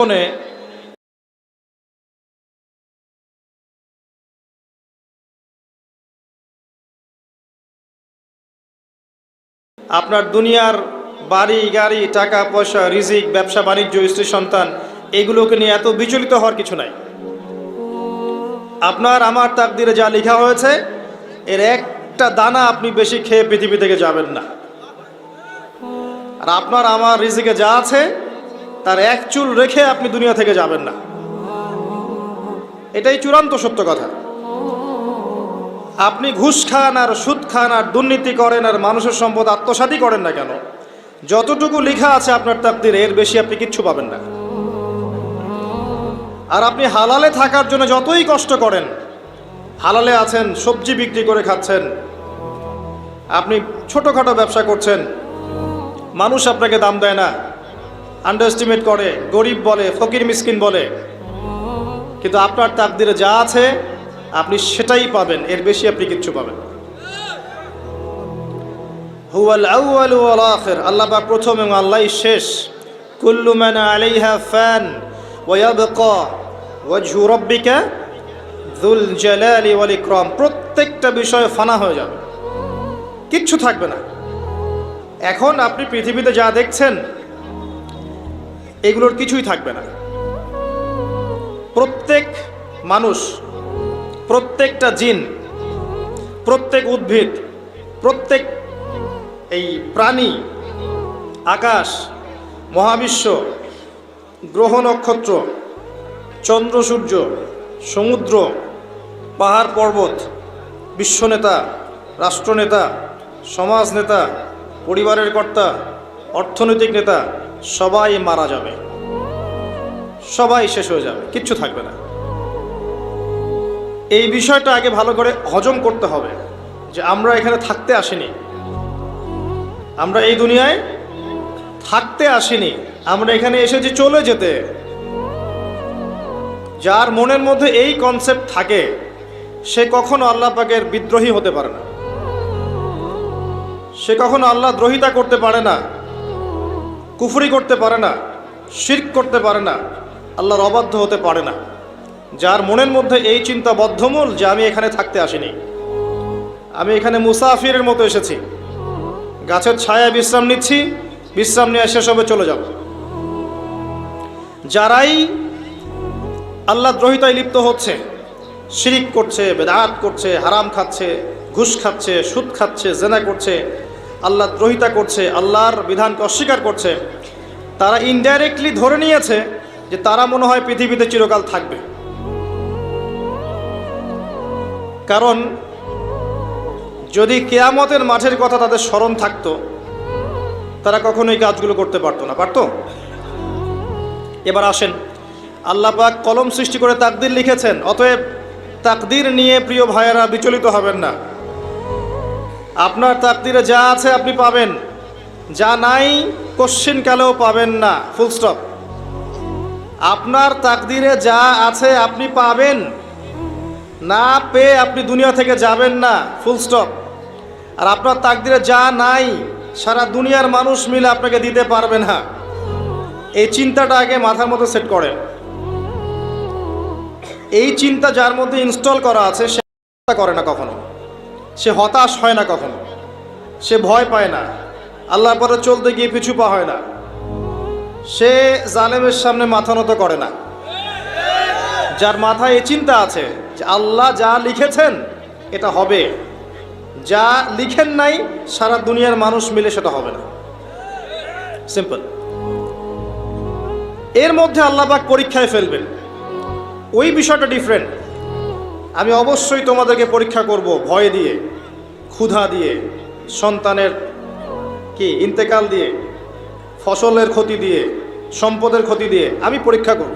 জীবনে আপনার দুনিয়ার বাড়ি, গাড়ি, টাকা, পয়সা, রিজিক, ব্যবসা, বাণিজ্য, স্ত্রী, সন্তান, এগুলোকে নিয়ে এত বিচলিত হওয়ার কিছু নাই। আপনার আমার তাকদিরে যা লেখা হয়েছে, এর একটা দানা আপনি বেশি খেয়ে পৃথিবী থেকে যাবেন না। আর আপনার আমার রিজিকে যা আছে তার এক চুল রেখে আপনি দুনিয়া থেকে যাবেন না। এটাই চূড়ান্ত সত্য কথা। আপনি ঘুষ খান আর সুদ খান আর দুর্নীতি করেন আর মানুষের সম্পদ আত্মসাতই করেন না কেন? যতটুকু লেখা আছে আপনার তাকদিরে, এর বেশি আপনি কিচ্ছু পাবেন না। আর আপনি হালালে থাকার জন্য যতই কষ্ট করেন, হালালে আছেন, সবজি বিক্রি করে খাচ্ছেন, আপনি ছোটোখাটো ব্যবসা করছেন, মানুষ আপনাকে দাম দেয় না। আন্ডারস্টিমেট করে, গরিব বলে, ফকির মিসকিন বলে। কিন্তু আপনার তাকদিরে যা আছে, আপনি সেটাই পাবেন, এর বেশি আপনি কিচ্ছু পাবেন। হুয়াল আউয়াল ওয়াল আখির, আল্লাহ পাক প্রথম এবং আল্লাহই শেষ। কুল্লু মান আলাইহা ফান ওয়া ইয়াবকা ওয়াজহু রাব্বিকা যুল জালালি ওয়াল ইকরাম। প্রত্যেকটা বিষয় ফানা হয়ে যাবে। কিচ্ছু থাকবে না। এখন আপনি পৃথিবীতে যা দেখছেন এগুলোর কিছুই থাকবে না। প্রত্যেক মানুষ, প্রত্যেকটা জিন, প্রত্যেক উদ্ভিদ, প্রত্যেক এই প্রাণী, আকাশ, মহাবিশ্ব, গ্রহ নক্ষত্র, চন্দ্র, সূর্য, সমুদ্র, পাহাড় পর্বত, বিশ্বনেতা, রাষ্ট্রনেতা সমাজ নেতা পরিবারের কর্তা, অর্থনৈতিক নেতা সবাই মারা যাবে। সবাই শেষ হয়ে যাবে, কিচ্ছু থাকবে না। এই বিষয়টা আগে ভালো করে হজম করতে হবে যে আমরা এখানে থাকতে আসিনি। আমরা এই দুনিয়ায় থাকতে আসিনি। আমরা এখানে এসেছি চলে যেতে। যার মনের মধ্যে এই কনসেপ্ট থাকে, সে কখনো আল্লাহ পাকের বিদ্রোহী হতে পারে না। সে কখনো আল্লাহ দ্রোহিতা করতে পারে না। কুফরি করতে পারে না, শির্ক করতে পারে না, আল্লাহর অবাধ্য হতে পারে না। যার মনের মধ্যে এই চিন্তা বদ্ধমূল যে আমি এখানে থাকতে আসিনি। আমি এখানে মুসাফিরের মতো এসেছি। গাছের ছায়ায় বিশ্রাম নিচ্ছি, বিশ্রাম নিয়ে শেষ হবে, চলে যাব। যারাই আল্লাহ দ্রোহিতায় লিপ্ত হচ্ছে, শিরিক করছে, বেদাত করছে, হারাম খাচ্ছে, ঘুষ খাচ্ছে, সুদ খাচ্ছে, জেনা করছে আল্লাহ দ্রোহিতা করছে, আল্লাহর বিধানকে অস্বীকার করছে, তারা ইনডাইরেক্টলি ধরে নিয়েছে যে তারা মনে হয় পৃথিবীতে চিরকাল থাকবে। কারণ যদি কেয়ামতের মাঠের কথা তাদের স্মরণ থাকতো, তারা কখনো এই কাজগুলো করতে পারতো না। পারতো? এবার আসেন, আল্লাহ পাক কলম সৃষ্টি করে তাকদির লিখেছেন, অতএব তাকদির নিয়ে প্রিয় ভাইয়েরা বিচলিত হবেন না। আপনার তাকদিরে যা আছে আপনি পাবেন। যা নাই কোশ্চিন কালেও পাবেন না। ফুল স্টপ আপনার তাকদিরে যা আছে আপনি পাবেন। না পেয়ে আপনি দুনিয়া থেকে যাবেন না। ফুল স্টপ আর আপনার তাকদিরে যা নাই, সারা দুনিয়ার মানুষ মিলে আপনাকে দিতে পারবে না। এই চিন্তাটা আগে মাথার মধ্যে সেট করেন। এই চিন্তা যার মধ্যে ইনস্টল করা আছে, সে করে না কখনো। সে হতাশ হয় না কখনো। সে ভয় পায় না। আল্লাহর পরে চলতে গিয়ে পিছু পা হয় না। সে জালেমের সামনে মাথা নত করে না। যার মাথায় এই চিন্তা আছে যে আল্লাহ যা লিখেছেন এটা হবে। যা লিখেন নাই, সারা দুনিয়ার মানুষ মিলে সেটা হবে না। সিম্পল এর মধ্যে আল্লাহবাক পরীক্ষায় ফেলবেন। ওই বিষয়টা ডিফারেন্ট আমি অবশ্যই তোমাদেরকে পরীক্ষা করব ভয় দিয়ে, ক্ষুধা দিয়ে, সন্তানের কি, ইন্তেকাল দিয়ে, ফসলের ক্ষতি দিয়ে, সম্পদের ক্ষতি দিয়ে আমি পরীক্ষা করব।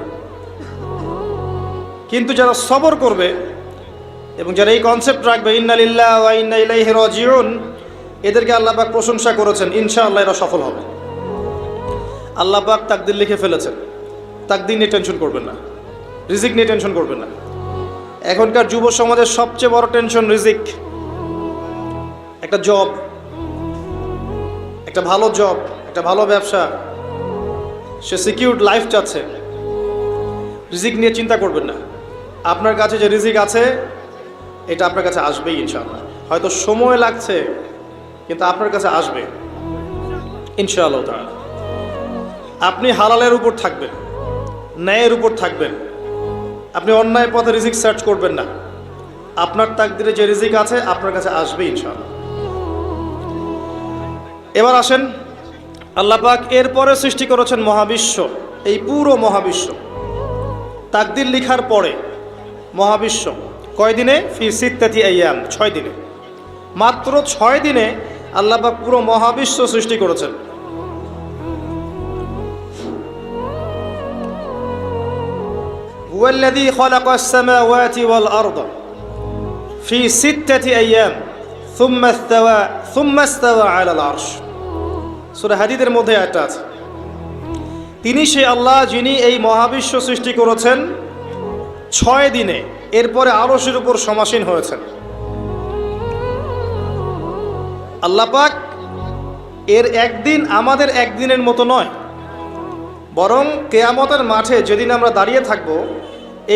কিন্তু যারা সবর করবে এবং যারা এই কনসেপ্ট রাখবে ইন্নালিল্লাহ ইন্না এদেরকে আল্লাহ পাক প্রশংসা করেছেন, ইনশাআল্লাহ এরা সফল হবে। আল্লাহ পাক তাকদির লিখে ফেলেছেন। তাকদির নিয়ে টেনশন করবেন না। রিজিক নিয়ে টেনশন করবেন না। এখনকার যুব সমাজের সবচেয়ে বড় টেনশন রিজিক। একটা জব একটা ভালো জব একটা ভালো ব্যবসা। সে সিকিউর লাইফ চাচ্ছে। রিজিক নিয়ে চিন্তা করবেন না। আপনার কাছে যে রিজিক আছে, এটা আপনার কাছে আসবেই ইনশাআল্লাহ। হয়তো সময় লাগছে, কিন্তু আপনার কাছে আসবে। ইনশাআল্লাহ আপনি হালালের উপর থাকবেন, ন্যায়ের উপর থাকবেন। আপনি অন্যায় পথে রিজিক সার্চ করবেন না। আপনার তাকদিরে যে রিজিক আছে, আপনার কাছে আসবে ইনশাআল্লাহ। এবার আসেন, আল্লাহ পাক এরপরে সৃষ্টি করেছেন মহাবিশ্ব, এই পুরো মহাবিশ্ব। তাকদির লিখার পরে মহাবিশ্ব কয় দিনে ফি সিত্তাতি আইয়াম, ছয় দিনে। মাত্র ছয় দিনে আল্লাহ পাক পুরো মহাবিশ্ব সৃষ্টি করেছেন। هو الذي خلق السماوات والأرض في ستة أيام ثم استوى ثم استوى على العرش সূরা হাদিদের মধ্যে একটা আছে তিনি সে আল্লাহ যিনি এই মহাবিশ্ব সৃষ্টি করেছেন ছয় দিনে এরপরে আরশের উপর সমাসীন হয়েছেন আল্লাহ পাক এর একদিন আমাদের একদিনের মতো নয় বরং কেয়ামতের মাঠে যেদিন আমরা দাঁড়িয়ে থাকব,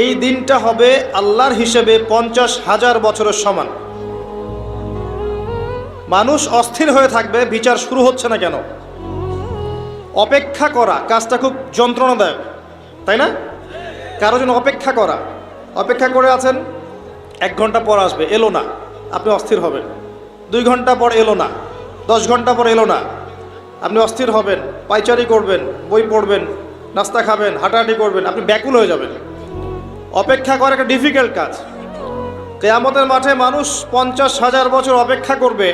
এই দিনটা হবে আল্লাহর হিসেবে পঞ্চাশ হাজার বছরের সমান। মানুষ অস্থির হয়ে থাকবে, বিচার শুরু হচ্ছে না কেন? অপেক্ষা করা কাজটা খুব যন্ত্রণাদায়ক, তাই না? কারও জন্য অপেক্ষা করা। অপেক্ষা করে আছেন, এক ঘণ্টা পর আসবে, এলো না, আপনি অস্থির হবেন। দুই ঘণ্টা পর এলো না, দশ ঘণ্টা পর এলো না আপনি অস্থির হবেন, পাইচারি করবেন, বই পড়বেন, নাস্তা খাবেন, হাঁটাহাঁটি করবেন, আপনি ব্যাকুল হয়ে যাবেন। অপেক্ষা করা একটা ডিফিকাল্ট কাজ। কেয়ামতের মাঠে মানুষ পঞ্চাশ হাজার বছর অপেক্ষা করবে,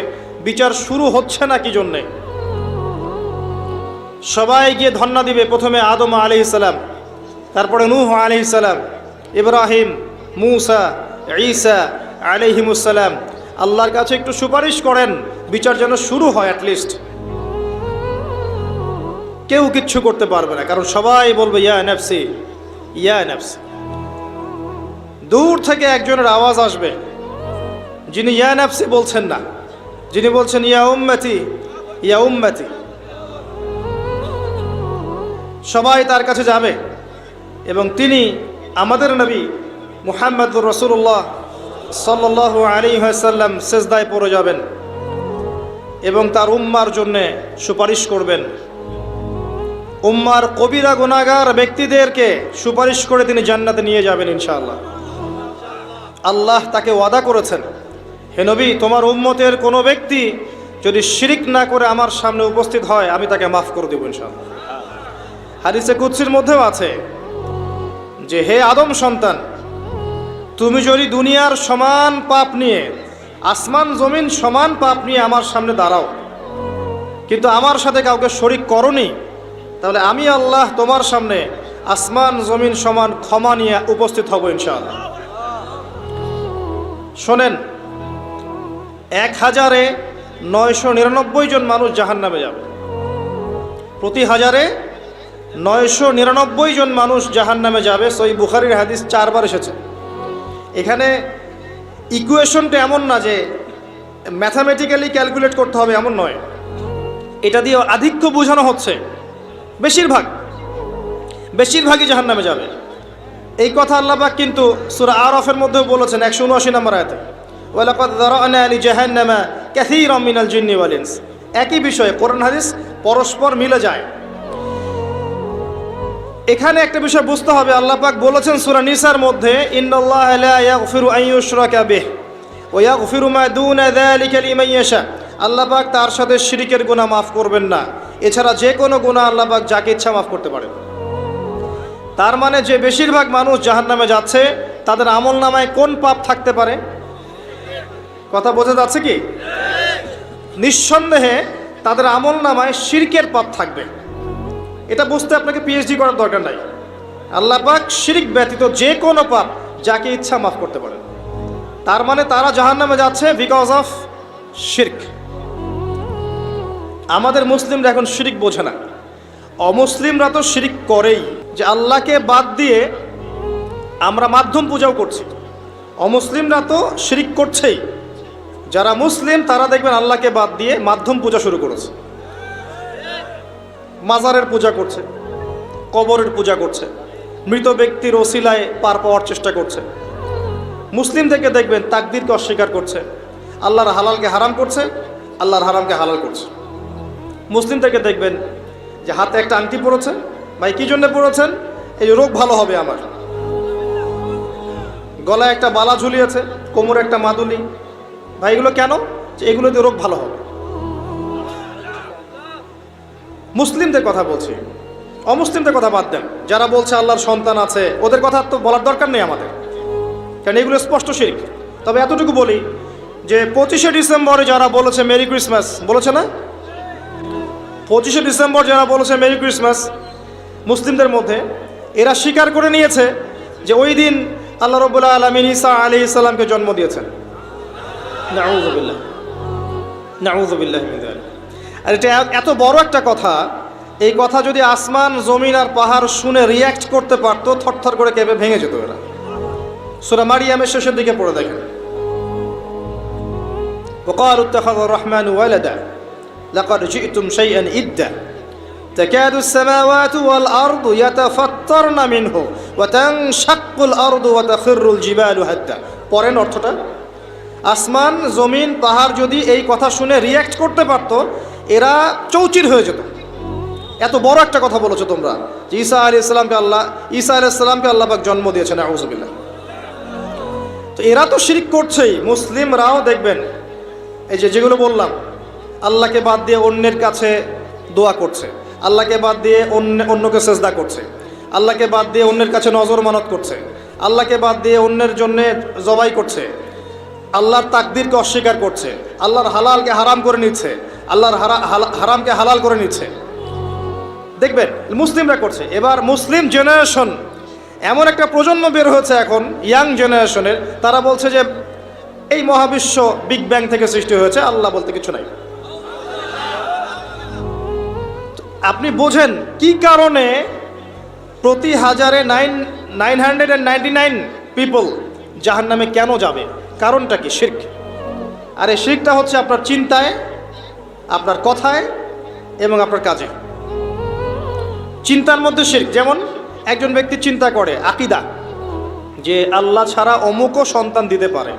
বিচার শুরু হচ্ছে না কি জন্যে? সবাই গিয়ে ধন্না দিবে, প্রথমে আদম আলি ইসালাম তারপরে নূহ আলি ইসালাম ইব্রাহিম, মুসা, ঈসা আলিহিমুসালাম আল্লাহর কাছে একটু সুপারিশ করেন, বিচার যেন শুরু হয় অ্যাটলিস্ট কেউ কিচ্ছু করতে পারবে না, কারণ সবাই বলবে, ইয়া নেফসি ইয়া নেফসি। দূর থেকে একজনের আওয়াজ আসবে, যিনি ইয়া নেফসি বলছেন না। যিনি বলছেন, ইয়া উম্মতি ইয়া উম্মতি। সবাই তার কাছে যাবে, এবং তিনি আমাদের নবী মুহাম্মদুর রসুল্লাহ সাল্লাহ আলী সাল্লাম সেজদায় পড়ে যাবেন এবং তার উম্মার জন্যে সুপারিশ করবেন। উম্মার কবিরা গুনাগার ব্যক্তিদেরকে সুপারিশ করে তিনি জান্নাতে নিয়ে যাবেন ইনশাআল্লাহ। আল্লাহ তাকে ওয়াদা করেছেন, হে নবী, তোমার উম্মতের কোনো ব্যক্তি যদি শিরিক না করে আমার সামনে উপস্থিত হয়, আমি তাকে মাফ করে দেবো ইনশাআল্লাহ। হাদিসে কুৎসির মধ্যেও আছে যে, হে আদম সন্তান, তুমি যদি দুনিয়ার সমান পাপ নিয়ে, আসমান জমিন সমান পাপ নিয়ে আমার সামনে দাঁড়াও, কিন্তু আমার সাথে কাউকে শরিক করনি তাহলে আমি আল্লাহ তোমার সামনে আসমান, জমিন সমান ক্ষমা নিয়ে উপস্থিত হব ইনশাআল্লাহ। শোনেন, এক হাজারে নয়শো নিরানব্বই জন মানুষ জাহান নামে যাবে। প্রতি হাজারে নয়শো নিরানব্বই জন মানুষ জাহান নামে যাবে। সই বুখারির হাদিস চারবার এসেছে। এখানে ইকুয়েশনটা এমন না যে ম্যাথামেটিক্যালি ক্যালকুলেট করতে হবে, এমন নয়। এটা দিয়ে আধিক্য বোঝানো হচ্ছে। বেশিরভাগ, বেশিরভাগই জাহান নামে যাবে। এই কথা আল্লাহবাক কিন্তু সুরা আরফের মধ্যেও বলেছেন, একশো উনআশি নম্বর আয়তে। জাহান্নামা কাসীরাম মিনাল জিন্নি ওয়াল একই বিষয়ে কোরআন হাদিস পরস্পর মিলে যায়। এখানে একটা বিষয় বুঝতে হবে, আল্লাহ পাক বলেছেন সূরা নিসার মধ্যে আল্লাহ পাক তার সাথে শিরিকের গুনাহ মাফ করবেন না। এছাড়া যে কোনো গুণা আল্লাহ পাক যাকে ইচ্ছা মাফ করতে পারেন। তার মানে যে বেশিরভাগ মানুষ জাহান্নামে যাচ্ছে, তাদের আমল নামায় কোন পাপ থাকতে পারে? কথা বোঝা যাচ্ছে কি? নিঃসন্দেহে তাদের আমল নামায় শিরকের পাপ থাকবে। এটা বুঝতে আপনাকে পিএইচডি করার দরকার নাই। আল্লাহ পাক শিরিক ব্যতীত যে কোনো পাপ যাকে ইচ্ছা মাফ করতে পারেন। তার মানে তারা জাহান্নামে যাচ্ছে বিকজ অফ শির্ক আমাদের মুসলিমরা এখন শিরিক বোঝে না। অমুসলিমরা তো শিরিক করেই। যে আল্লাহকে বাদ দিয়ে আমরা মাধ্যম পূজাও করছি। অমুসলিমরা তো শিরিক করছেই। যারা মুসলিম, তারা দেখবেন আল্লাহকে বাদ দিয়ে মাধ্যম পূজা শুরু করেছে। মাজারের পূজা করছে, কবরের পূজা করছে, মৃত ব্যক্তির ওসিলায় পার পাওয়ার চেষ্টা করছে। মুসলিম থেকে দেখবেন তাকদিরকে অস্বীকার করছে। আল্লাহর হালালকে হারাম করছে, আল্লাহর হারামকে হালাল করছে। মুসলিম থেকে দেখবেন যে হাতে একটা আংটি পড়েছে ভাই, কী জন্য পড়েছেন এই রোগ ভালো হবে আমার। গলায় একটা বালা ঝুলিয়েছে, কোমরে একটা মাদুলি। ভাই, এগুলো কেন? যে এগুলো দিয়ে রোগ ভালো হবে। মুসলিমদের কথা বলছি। অমুসলিমদের কথা বাদ দেন। যারা বলছে আল্লাহর সন্তান আছে, ওদের কথা তো বলার দরকার নেই আমাদের। কারণ এগুলো স্পষ্ট শিরিক। তবে এতটুকু বলি যে পঁচিশে ডিসেম্বরে যারা বলেছে, মেরি ক্রিসমাস, বলেছে না? পঁচিশে ডিসেম্বর যারা বলেছে মেরি ক্রিসমাস মুসলিমদের মধ্যে এরা স্বীকার করে নিয়েছে যে ওই দিন আল্লাহ রবুল্লাহ আলমিন ইসা আলি ইসলামকে জন্ম দিয়েছেন নাউজুবিল্লাহ নাউজুবিল্লাহ মিন যালিক। আর এটা এত বড় একটা কথা এই কথা যদি আসমান জমিন আর পাহাড় শুনে রিয়্যাক্ট করতে পারতো থরথর করে কেঁপে ভেঙে যেত এরা সুরা মারিয়ামের শেষের দিকে পড়ে দেখেন وقالوا اتخذ الرحمن ولدا لقد جئتم شيئا إدا تكاد السماوات والأرض يتفطرن منه وتنشق الأرض وتخر الجبال هدا পরেন অর্থটা আসমান জমিন পাহাড় যদি এই কথা শুনে রিয়্যাক্ট করতে পারতো এরা চৌচির হয়ে যেত এত বড় একটা কথা বলেছো তোমরা যে ঈসা আলী ইসলামকে আল্লাহ ঈসা আলী ইসলামকে আল্লাহ পাক জন্ম দিয়েছেন আউজবিল্লাহ তো এরা তো শিরিক করছেই মুসলিমরাও দেখবেন এই যে যেগুলো বললাম আল্লাহকে বাদ দিয়ে অন্যের কাছে দোয়া করছে। আল্লাহকে বাদ দিয়ে অন্য অন্যকে সেজদা করছে। আল্লাহকে বাদ দিয়ে অন্যের কাছে নজর মানত করছে। আল্লাহকে বাদ দিয়ে অন্যের জন্যে জবাই করছে। আল্লাহর তাকদিরকে অস্বীকার করছে। আল্লাহর হালালকে হারাম করে নিচ্ছে। আল্লাহর হারামকে হালাল করে নিচ্ছে। দেখবেন, মুসলিমরা করছে। এবার মুসলিম জেনারেশন এমন একটা প্রজন্ম বের হয়েছে এখন ইয়াং জেনারেশনের তারা বলছে যে, এই মহাবিশ্ব বিগ ব্যাং থেকে সৃষ্টি হয়েছে, আল্লাহ বলতে কিছু নাই। আপনি বোঝেন কি কারণে প্রতি হাজারে nine nine hundred and ninety nine people জাহান নামে কেন যাবে? কারণটা কি? শির্ক। আর এই শির্কটা হচ্ছে আপনার চিন্তায়, আপনার কথায় এবং আপনার কাজে। চিন্তার মধ্যে শির্ক। যেমন একজন ব্যক্তি চিন্তা করে, আকিদা, যে আল্লাহ ছাড়া অমুকও সন্তান দিতে পারে।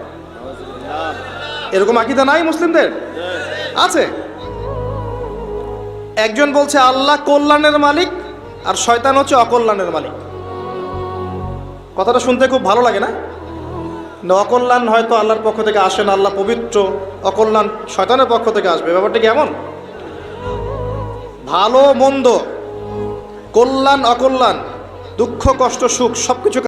এরকম আকিদা নাই মুসলিমদের? আছে। একজন বলছে, আল্লাহ কল্যাণের মালিক, আর শয়তান হচ্ছে অকল্যাণের মালিক। কথাটা শুনতে খুব ভালো লাগে না? অকল্যাণ হয়তো আল্লাহর পক্ষ থেকে আসে না, আল্লাহ পবিত্র, অকল্যাণ শয়তানের পক্ষ থেকে আসবে। ব্যাপারটা কি এমন? ভালো, মন্দ, কল্যাণ, অকল্যাণ, দুঃখ, কষ্ট, সুখ সব কিছু